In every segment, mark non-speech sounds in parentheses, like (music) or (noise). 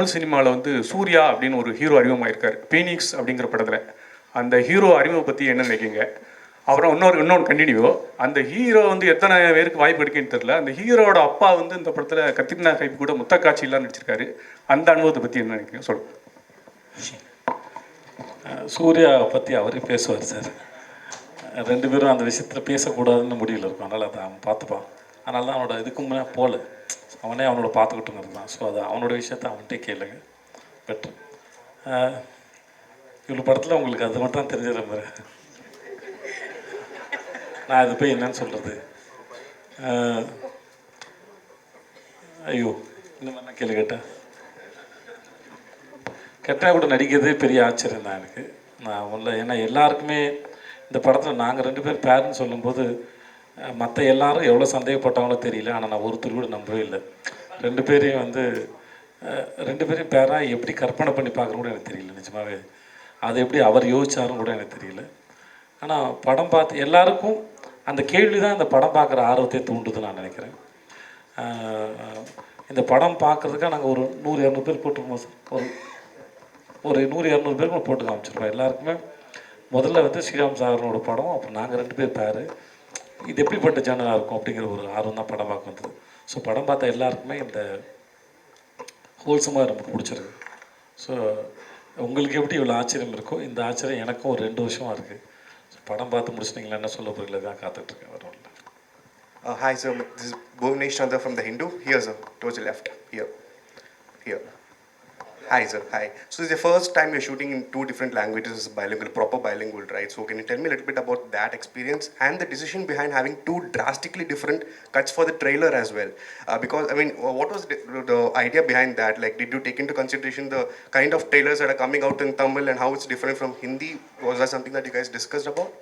தமிழ் சினிமாவில் வந்து சூர்யா அப்படின்னு ஒரு ஹீரோ அறிமுகமாயிருக்கார். பீனிக்ஸ் அப்படிங்கிற படத்தில். அந்த ஹீரோ அறிமுகம் பற்றி என்ன நினைக்கிங்க அப்புறம் இன்னொரு இன்னொன்று கண்டினியூ அந்த ஹீரோ வந்து எத்தனை பேருக்கு வாய்ப்பு எடுக்குன்னு தெரில அந்த ஹீரோட அப்பா வந்து இந்த படத்தில் கத்திரினா கைப்பு கூட முத்த காட்சியெல்லாம் நடிச்சிருக்காரு. அந்த அனுபவத்தை பற்றி என்ன நினைக்கிறீங்க? சொல்லுங்கள் சூர்யாவை சூர்யா பற்றி அவரே பேசுவார் சார். ரெண்டு பேரும் அந்த விஷயத்தில் பேசக்கூடாதுன்னு முடிவில் இருக்கும். அதனால் அதை அவன் பார்த்துப்பான் அதனால தான் அவனோட இதுக்கு முன்னே போகல. அவனே அவனோட பார்த்துக்கிட்டுங்கிறது தான் ஸோ அது அவனோட விஷயத்த அவன்கிட்டே கேளுங்க. பெட்ரு இவ்வளோ படத்தில் உங்களுக்கு அது மட்டும் தான் தெரிஞ்சிட மாதிரி நான் அது போய் என்னன்னு சொல்கிறது ஐயோ இந்த மாதிரி நான் கேள்வி கேட்டேன். கெட்டா கூட நடிக்கிறதே பெரிய ஆச்சரியம் தான் எனக்கு. நான் ஒன்றில் ஏன்னா எல்லாருக்குமே இந்த படத்தில் நாங்கள் ரெண்டு பேர் பேருன்னு சொல்லும்போது மற்ற எல்லாரும் எவ்வளோ சந்தேகப்பட்டாங்களோ தெரியல. ஆனால் நான் ஒருத்தர் கூட நம்பவே இல்லை. ரெண்டு பேரையும் வந்து ரெண்டு பேரையும் பேராக எப்படி கற்பனை பண்ணி பார்க்குறது கூட எனக்கு தெரியல நிஜமாவே. அதை எப்படி அவர் யோசிச்சாரும் கூட எனக்கு தெரியல. ஆனால் படம் பார்த்து எல்லாருக்கும் அந்த கேள்வி தான் இந்த படம் பார்க்குற ஆர்வத்தை தூண்டுது நான் நினைக்கிறேன். இந்த படம் பார்க்குறதுக்காக நாங்கள் ஒரு நூறு இரநூறு பேர் போட்டிருக்கோம் சார். ஒரு ஒரு நூறு இரநூறு பேருக்கு போட்டு காமிச்சிருக்கோம். எல்லாருக்குமே முதல்ல வந்து ஸ்ரீராம் சாகரனோட படம் அப்புறம் நாங்கள் ரெண்டு பேர் பேர். இது எப்படிப்பட்ட சேனலாக இருக்கும் அப்படிங்கிற ஒரு ஆர்வம் தான் படம் பார்க்க வந்தது. ஸோ படம் பார்த்த எல்லாருக்குமே இந்த ஹோல்சமாக நமக்கு பிடிச்சிருக்கு. ஸோ உங்களுக்கு எப்படி இவ்வளோ ஆச்சரியம் இருக்கோ இந்த ஆச்சரியம் எனக்கும் ஒரு ரெண்டு வருஷமாக இருக்குது ஸோ படம் பார்த்து முடிச்சிட்டிங்களா என்ன சொல்ல போகிறீங்களா தான் காத்துட்ருக்கேன் வரும் வரல hi oh, hi, sir. This is from the from here Hindu. Here, left here the Hi, sir. Hi. So, this is the first time you're shooting in two different languages bilingual, proper bilingual, right? So, can you tell me a little bit about that experience and the decision behind having two drastically different cuts for the trailer as well? Uh, because, I mean, what was the, the idea behind that? Like, did you take into consideration the kind of trailers that are coming out in Tamil and how it's different from Hindi? Was that something that you guys discussed about?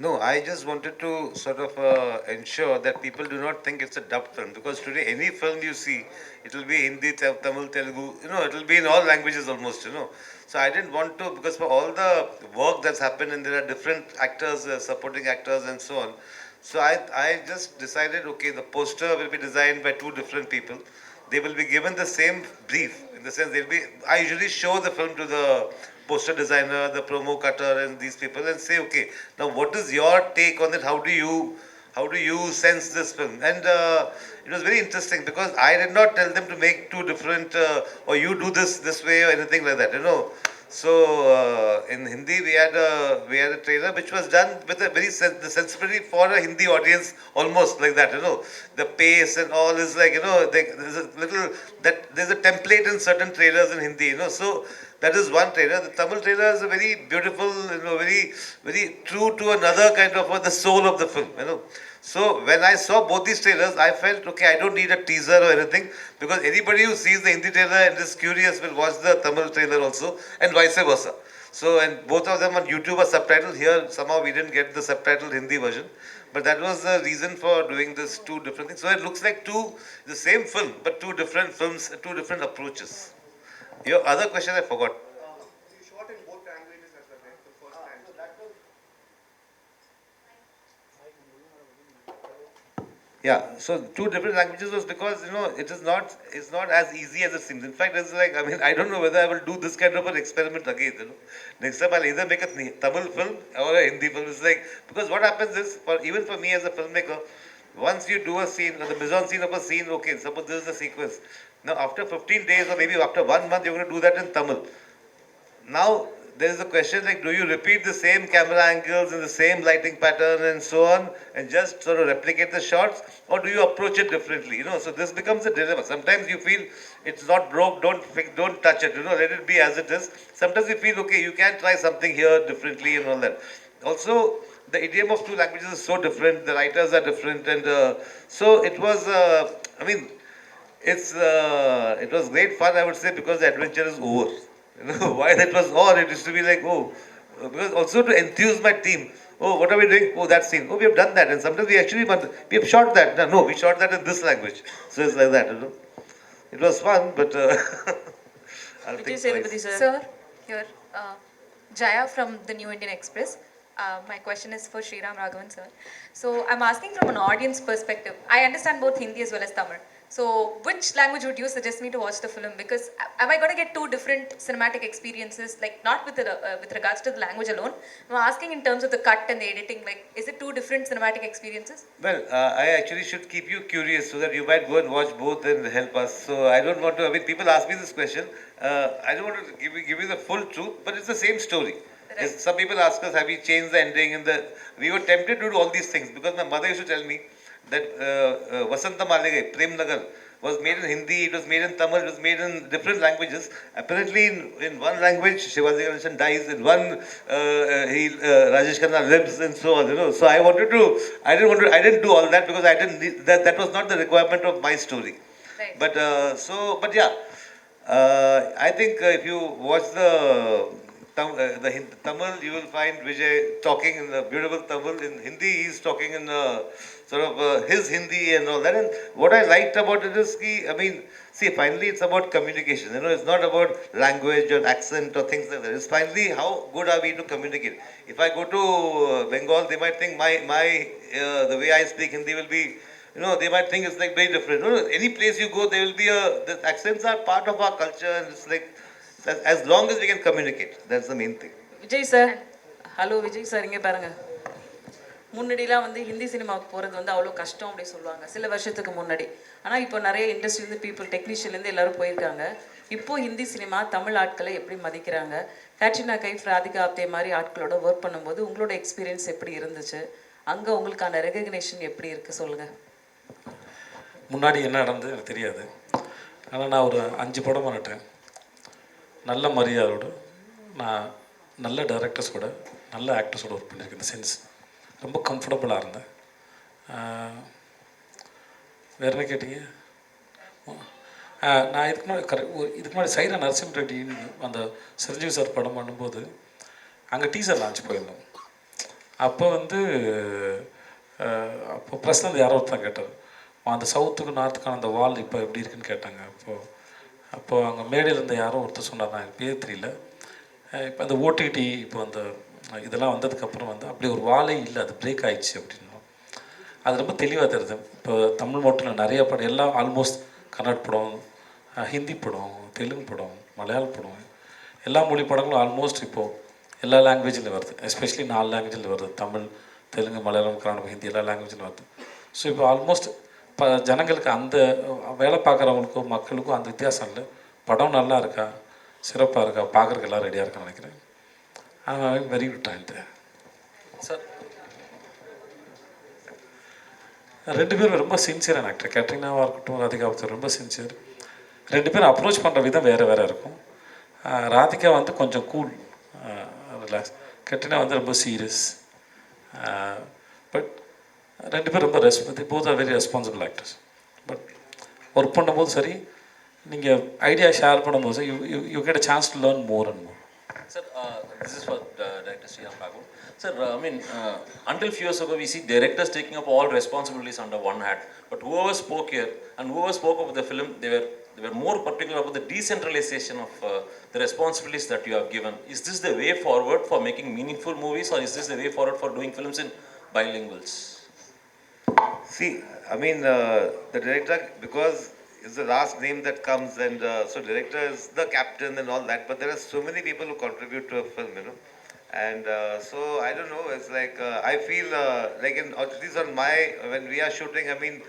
No, I just wanted to sort of uh, ensure that people do not think it's a dubbed film because today any film you see, it will be Hindi, Tam- Tamil, Telugu, you know, it will be in all languages almost, you know. So I didn't want to because for all the work that's happened and there are different actors, uh, supporting actors and so on. So I, I just decided, okay, the poster will be designed by two different people. They will be given the same brief in the sense they'll be. I usually show the film to the poster designer, the promo cutter, and these people, and say, okay, now what is your take on it? How do you how do you sense this film? And uh, it was very interesting because I did not tell them to make two different uh, or you do this this way or anything like that, you know. So uh, in Hindi we had a we had a trailer which was done with a very sen- the sensibility for a Hindi audience almost like that, you know. The pace and all is like you know they, there's a little that there's a template in certain trailers in Hindi, you know. So that is one trailer. The Tamil trailer is a very beautiful, you know, very very true to another kind of uh, the soul of the film, you know. So when I saw both these trailers, I felt okay. I don't need a teaser or anything because anybody who sees the Hindi trailer and is curious will watch the Tamil trailer also, and vice versa. So and both of them on YouTube are subtitled. Here somehow we didn't get the subtitled Hindi version, but that was the reason for doing this two different things. So it looks like two the same film, but two different films, two different approaches. Your other question I forgot. You shot in both languages as well, right? The first time. Yeah, so two different languages was because you know it is not it's not as easy as it seems. In fact, it's like I mean I don't know whether I will do this kind of an experiment again. You know, next time I'll either make a Tamil film or a Hindi film. It's like because what happens is for even for me as a filmmaker, once you do a scene, or the mise en scene of a scene, okay, suppose this is the sequence. Now after 15 days or maybe after one month, you're going to do that in Tamil. Now there is a question like, do you repeat the same camera angles and the same lighting pattern and so on, and just sort of replicate the shots, or do you approach it differently? You know, so this becomes a dilemma. Sometimes you feel it's not broke, don't fix, don't touch it. You know, let it be as it is. Sometimes you feel okay, you can try something here differently and all that. Also, the idiom of two languages is so different. The writers are different, and uh, so it was. Uh, I mean, it's uh, it was great fun, I would say, because the adventure is over. (laughs) You know, while it was on, it used to be like, oh, because also to enthuse my team. Oh, what are we doing? Oh, that scene. Oh, we have done that, and sometimes we actually want- we have shot that. No, no, we shot that in this language. (laughs) So it's like that, you know. It was fun, but uh, (laughs) I'll Vijay think Sethupathi, twice. sir. Sir, here, uh, Jaya from the New Indian Express. Uh, my question is for Sriram Raghavan, sir. So I'm asking from an audience perspective. I understand both Hindi as well as Tamil. So, which language would you suggest me to watch the film? Because am I going to get two different cinematic experiences? Like not with the, uh, with regards to the language alone. I'm asking in terms of the cut and the editing. Like, is it two different cinematic experiences? Well, uh, I actually should keep you curious so that you might go and watch both and help us. So I don't want to. I mean, people ask me this question. Uh, I don't want to give give you the full truth, but it's the same story. Yes, some people ask us, have we changed the ending? in the we were tempted to do all these things because my mother used to tell me that uh, uh, Vasanta Maligai, Prem Nagar, was made in Hindi, it was made in Tamil, it was made in different languages. Apparently, in, in one language, Shivaji Ganesan dies, in one, uh, uh, he, uh, Rajesh Khanna lives, and so on. You know, so I wanted to, I didn't want to, I didn't do all that because I didn't. Need, that that was not the requirement of my story. Right. But uh, so, but yeah, uh, I think uh, if you watch the Tam, uh, the Hin- Tamil, you will find Vijay talking in the beautiful Tamil. In Hindi, he's talking in uh, sort of uh, his Hindi and all that. And what I liked about it is, I mean, see, finally, it's about communication. You know, it's not about language or accent or things like that. It's finally how good are we to communicate. If I go to uh, Bengal, they might think my my uh, the way I speak Hindi will be you know, they might think it's like very different. No, no, any place you go, there will be a, the accents are part of our culture and it's like, as, long as we can communicate, that's the main thing. Vijay sir hello Vijay sir இங்கே பாருங்க. முன்னாடிலாம் வந்து ஹிந்தி சினிமாவுக்கு போகிறது வந்து அவ்வளோ கஷ்டம் அப்படி சொல்லுவாங்க. சில வருஷத்துக்கு முன்னாடி. ஆனால் இப்போ நிறைய இண்டஸ்ட்ரியிலேருந்து பீப்புள் டெக்னீஷியன்லேருந்து எல்லாரும் போயிருக்காங்க. இப்போ ஹிந்தி சினிமா தமிழ் ஆட்களை எப்படி மதிக்கிறாங்க? கேட்ரினா கைஃப் ராதிகா ஆப்தே மாதிரி ஆட்களோட ஒர்க் பண்ணும்போது உங்களோட எக்ஸ்பீரியன்ஸ் எப்படி இருந்துச்சு? அங்கே உங்களுக்கான ரெகக்னேஷன் எப்படி இருக்குது சொல்லுங்கள் முன்னாடி என்ன நடந்தது எனக்கு தெரியாது. ஆனால் நான் ஒரு அஞ்சு படம் பண்ணிட்டேன். நல்ல மரியாதையோட நான் நல்ல டைரக்டர்ஸோட நல்ல ஆக்டர்ஸோட ஒர்க் பண்ணியிருக்கேன் இந்த சென்ஸ் ரொம்ப கம்ஃபர்டபுளாக இருந்தேன். வேறு வேற என்ன கேட்டீங்க? நான் இதுக்கு முன்னாடி கரெக்ட் இதுக்கு முன்னாடி சைரா நரசிம்ம ரெட்டின்னு அந்த சிரஞ்சீவி சார் படம் பண்ணும்போது அங்கே டீசர் லான்ச் போயிருந்தோம். அப்போ வந்து அஹ், அப்போ இருந்து யாரோ ஒருத்தன் கேட்டார். அந்த சவுத்துக்கு நார்த்துக்கான அந்த வால் இப்போ எப்படி இருக்குன்னு கேட்டாங்க. அப்போது அப்போது அங்கே மேடையில் இருந்த யாரோ ஒருத்தர் சொன்னார் நான் எனக்கு பேர் தெரியல. இப்போ அந்த ஓடிடி இப்போ அந்த இதெல்லாம் வந்ததுக்கப்புறம் வந்து அப்படி ஒரு வாழை இல்லை அது பிரேக் ஆயிடுச்சு அப்படின்னா. அது ரொம்ப தெளிவாக தெரியுது. இப்போ தமிழ் மட்டும் நிறைய படம் எல்லாம் ஆல்மோஸ்ட் கன்னட படம் ஹிந்தி படம் தெலுங்கு படம் மலையாள படம் எல்லா மொழி படங்களும் ஆல்மோஸ்ட் இப்போது எல்லா லாங்குவேஜில் வருது. எஸ்பெஷலி நாலு லாங்குவேஜில் வருது. தமிழ் தெலுங்கு மலையாளம் கன்னடம் ஹிந்தி எல்லா லாங்குவேஜில் வருது. ஸோ இப்போ ஆல்மோஸ்ட் இப்போ ஜனங்களுக்கு அந்த வேலை பார்க்குறவங்களுக்கும் மக்களுக்கும் அந்த வித்தியாசம் இல்லை. படம் நல்லா இருக்கா? சிறப்பாக இருக்கா? பார்க்குறதுக்கு எல்லாம் ரெடியாக இருக்கான்னு நினைக்கிறேன். I very good time sir. ரெண்டு பேரும் ரொம்ப சின்சியரான ஆக்டர் கேட்ரினாவாக இருக்கட்டும் ராதிகா ஆப்தர் ரொம்ப சின்சியர் ரெண்டு பேரும் அப்ரோச் பண்ணுற விதம் வேறு வேறு இருக்கும். ராதிகா வந்து கொஞ்சம் கூல் ரிலாக்ஸ் கேட்ரினா வந்து ரொம்ப சீரியஸ் பட் ரெண்டு பேரும் ரொம்ப response both are very responsible actors but work பண்ணும்போது சரி நீங்கள் ஐடியா ஷேர் பண்ணும்போது you you you get a chance to learn more and more Sir, uh, this is for uh, Director Sriram Babu. Sir, uh, I mean, uh, until few years ago, we see directors taking up all responsibilities under one hat. But whoever spoke here and whoever spoke about the film, they were they were more particular about the decentralization of uh, the responsibilities that you have given. Is this the way forward for making meaningful movies, or is this the way forward for doing films in bilinguals? See, I mean, uh, the director, because it's the last name that comes, and uh, so director is the captain and all that, but there are so many people who contribute to a film, you know. And uh, so I don't know. It's like uh, I feel uh, like in at least on my when we are shooting. I mean,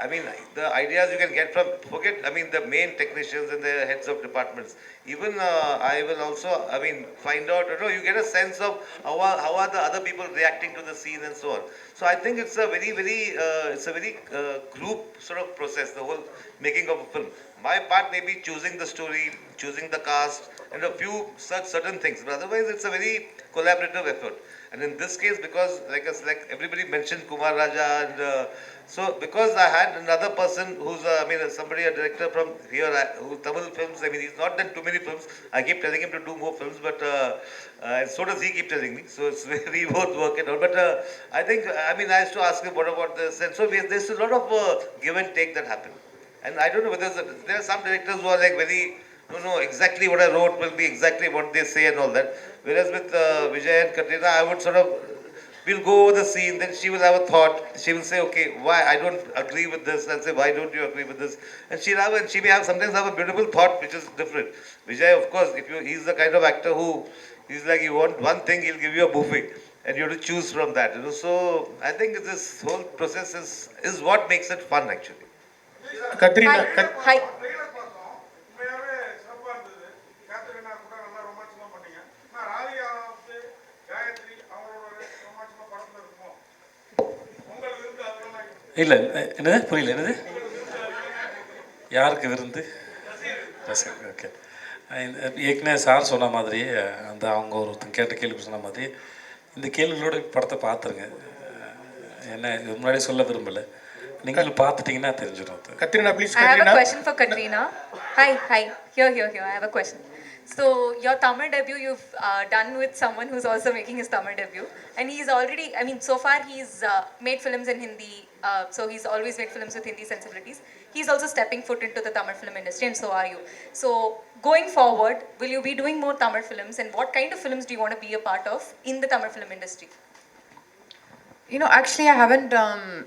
I mean the ideas you can get from forget. I mean the main technicians and the heads of departments. Even uh, I will also. I mean find out. You know, you get a sense of how are how are the other people reacting to the scene and so on. So I think it's a very very uh, it's a very uh, group sort of process. The whole making of a film. My part may be choosing the story, choosing the cast, and a few such certain things. But otherwise, it's a very collaborative effort. And in this case, because like us, like everybody mentioned Kumar Raja, and uh, so because I had another person who's uh, I mean somebody a director from here uh, who Tamil films. I mean he's not done too many films. I keep telling him to do more films, but uh, uh, so does he keep telling me. So it's (laughs) we both work it out. But uh, I think I mean I used to ask him what about this, and so we, there's a lot of uh, give and take that happen. And I don't know whether a- there are some directors who are like very no no exactly what I wrote will be exactly what they say and all that. Whereas with uh, Vijay and Katrina, I would sort of we'll go over the scene, then she will have a thought. She will say, okay, why I don't agree with this. and say, why don't you agree with this? And she'll have, and she may have sometimes have a beautiful thought which is different. Vijay, of course, if you he's the kind of actor who he's like you want one thing, he'll give you a buffet. And you have to choose from that. You know, so I think this whole process is is what makes it fun actually. Katrina, Hi. Kat- Hi. இல்லை என்னது புரியல என்னது யாருக்கு விருந்து ரசிகர் okay ஏற்கனவே sir சொன்ன மாதிரி அந்த அவங்க ஒருத்தங்க கேட்ட கேள்வி சொன்ன மாதிரி இந்த கேள்விகளோட படத்தை பார்த்துருங்க என்ன இது முன்னாடியே சொல்ல விரும்பலை நீங்களும் பார்த்துட்டிங்கன்னா தெரிஞ்சிடும் Katrina please I have a Katrina question for Katrina. Hi, hi. Here, here, here. I have a question. So, your Tamil debut you've uh, done with someone who's also making his Tamil debut. And he's already, I mean, so far he's uh, made films in Hindi. Uh, so, he's always made films with Hindi sensibilities. He's also stepping foot into the Tamil film industry, and so are you. So, going forward, will you be doing more Tamil films? And what kind of films do you want to be a part of in the Tamil film industry? You know, actually, I haven't um,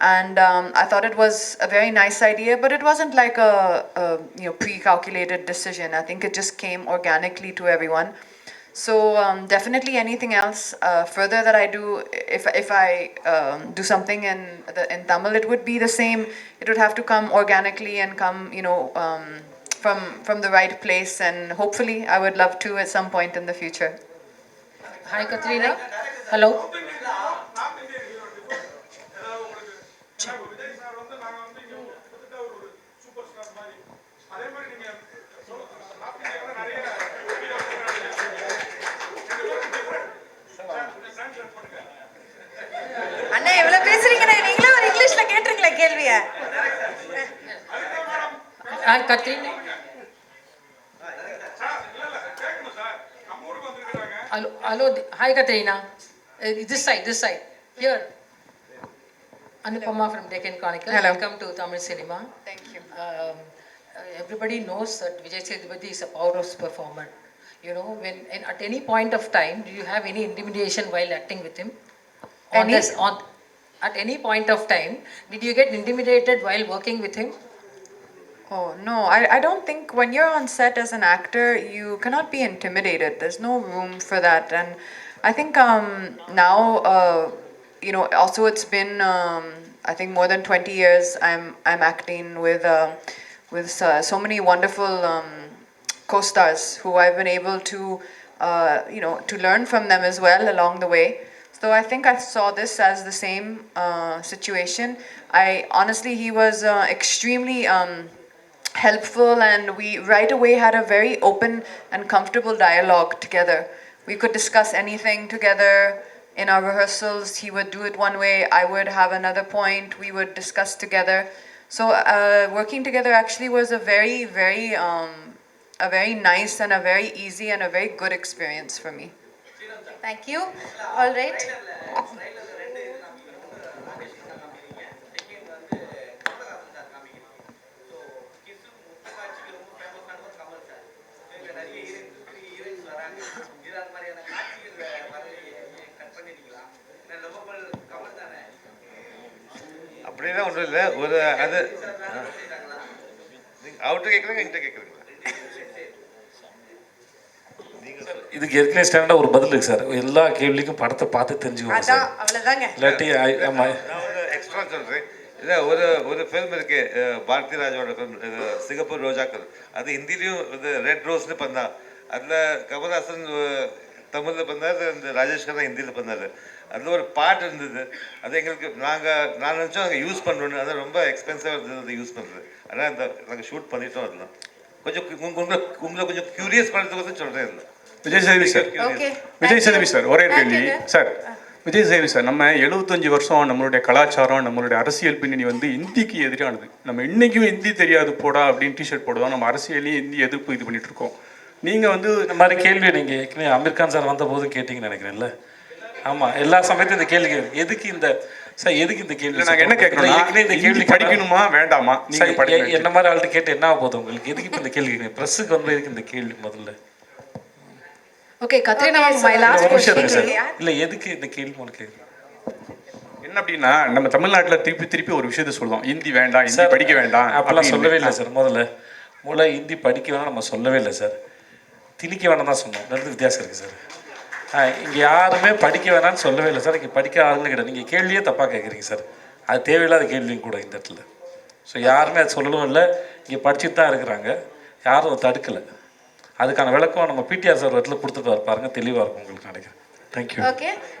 and um, I thought it was a very nice idea, but it wasn't like a, a you know pre-calculated decision. I think it just came organically to everyone. So um, definitely anything else uh, further that I do, if if I um, do something in the in Tamil, it would be the same. It would have to come organically and come you know um, from from the right place, and hopefully I would love to at some point in the future. Hi, Katrina. Hello. ஊருக்கு வந்திருக்கிறாங்க Hello. Hello. Hi, Katrina. Uh, this side. This side. Here. Anupama from Deccan Chronicle. Hello. Welcome to Tamil cinema. Thank you. Um, uh, everybody knows that Vijay Sethupathi is a powerhouse performer. You know, when and at any point of time, do you have any intimidation while acting with him? On Any? this, on at any point of time, did you get intimidated while working with him? Oh, no, I, I don't think when you're on set as an actor, you cannot be intimidated. There's no room for that. And I think um, now, uh, you know, also it's been, um, I think, more than 20 years I'm, I'm acting with, uh, with uh, so many wonderful um, co stars who I've been able to, uh, you know, to learn from them as well along the way. So I think I saw this as the same uh, situation. I honestly, he was uh, extremely um, helpful, and we right away had a very open and comfortable dialogue together. We could discuss anything together in our rehearsals. He would do it one way, I would have another point. We would discuss together. So uh, working together actually was a very, very, um, a very nice and a very easy and a very good experience for me. Thank thank you all right அப்படின்னா ஒன்றும் இல்லை. ஒரு அது அவர்கிட்ட கேட்குறாங்க என்கிட்ட கேட்குறாங்க இதுக்கு ஏற்கனவே ஸ்டாண்டர்டாக ஒரு பதில் இருக்கு சார். எல்லா கேள்விக்கும் படத்தை பார்த்து தெரிஞ்சுக்கோங்க சார். அவ்வளவுதாங்க. இல்லாட்டி ஆமாம் நான் ஒரு எக்ஸ்ட்ரா சொல்கிறேன் இல்லை ஒரு ஒரு ஃபில்ம் இருக்கு பாரதி ராஜோட ஃபில்ம் இது சிங்கப்பூர் ரோஜாக்கள். அது ஹிந்திலையும் இது ரெட் ரோஸ்னு பண்ணா. அதில் கமல்ஹாசன் தமிழில் பண்ணார் இந்த ராஜேஷ் கண்ணா ஹிந்தியில் பண்ணார். அதில் ஒரு பாட்டு இருந்தது. அது எங்களுக்கு நாங்கள் நான் நினச்சோம் அங்கே யூஸ் பண்ணணும்னு. அது ரொம்ப எக்ஸ்பென்சிவாக இருந்தது அதை யூஸ் பண்ணுறது ஆனால் அந்த நாங்கள் ஷூட் பண்ணிட்டோம் அதெல்லாம். கொஞ்சம் உங்க- உங்களை உங்களை கொஞ்சம் க்யூரியஸ் பண்ணுறதுக்கு சொல்கிறேன் இல்லை விஜய் சேதுபதி சார். விஜய். சார் ஒரே கேள்வி. சார் விஜய் சேவி சார் நம்ம எழுபத்தஞ்சு வருஷம் நம்மளுடைய கலாச்சாரம் நம்மளுடைய அரசியல் பின்னணி வந்து இந்திக்கு எதிரானது. நம்ம இன்னைக்கும் இந்தி தெரியாது போடா அப்படின்னு டிஷர்ட் போடுவோம். நம்ம அரசியலையும் இந்தி எதிர்ப்பு இது பண்ணிட்டு இருக்கோம். நீங்க வந்து இந்த மாதிரி கேள்வி நீங்கள் ஏற்கனவே அமீர் கான் சார் வந்த போது கேட்டிங்கன்னு நினைக்கிறேன்ல. ஆமாம் எல்லா சமயத்தையும் இந்த கேள்வி எதுக்கு இந்த சார் எதுக்கு இந்த கேள்வி இல்ல, நாங்க என்ன ஏற்கனவே இந்த கேள்வி படிக்கணுமா வேண்டாமா? நீங்க என்ன மாதிரி ஆள்கிட்ட கேட்டு என்ன ஆக போகுது உங்களுக்கு? எதுக்கு இந்த கேள்வி ப்ரெஸ்ஸுக்கு வந்து எதுக்கு இந்த கேள்வி முதல்ல. ஒரு நிமிஷம் question. இருங்க சார் இல்லை எதுக்கு இந்த கேள்வி உனக்கு? என்ன அப்படின்னா நம்ம தமிழ்நாட்டுல திருப்பி திருப்பி ஒரு விஷயத்த சொல்லுவோம். இந்தி வேண்டாம் இந்தி படிக்க வேண்டாம் அப்பெல்லாம். சொல்லவே இல்லை சார் முதல்ல. முதல்ல ஹிந்தி படிக்க வேணாம் நம்ம சொல்லவே இல்லை சார். திணிக்க வேணாம் தான் சொன்னோம். ரெண்டு வித்தியாசம் இருக்குது சார். இங்கே யாருமே படிக்க வேணாம்னு சொல்லவே இல்லை சார். இங்கே படிக்க ஆளுங்க கிடையாது. நீங்கள் கேள்வியே தப்பாக கேட்குறீங்க சார். அது தேவையில்லாத கேள்வியும் கூட இந்த இடத்துல. ஸோ யாருமே அது சொல்லவும் இல்லை. இங்கே படிச்சுட்டு தான் இருக்கிறாங்க. யாரும் தடுக்கலை. அதுக்கான விளக்கம் நம்ம பிடிஆர் சார் இடத்துல கொடுத்துட்டு பாருங்க தெளிவாக இருக்கும் உங்களுக்கு நினைக்கிறேன். Thank you okay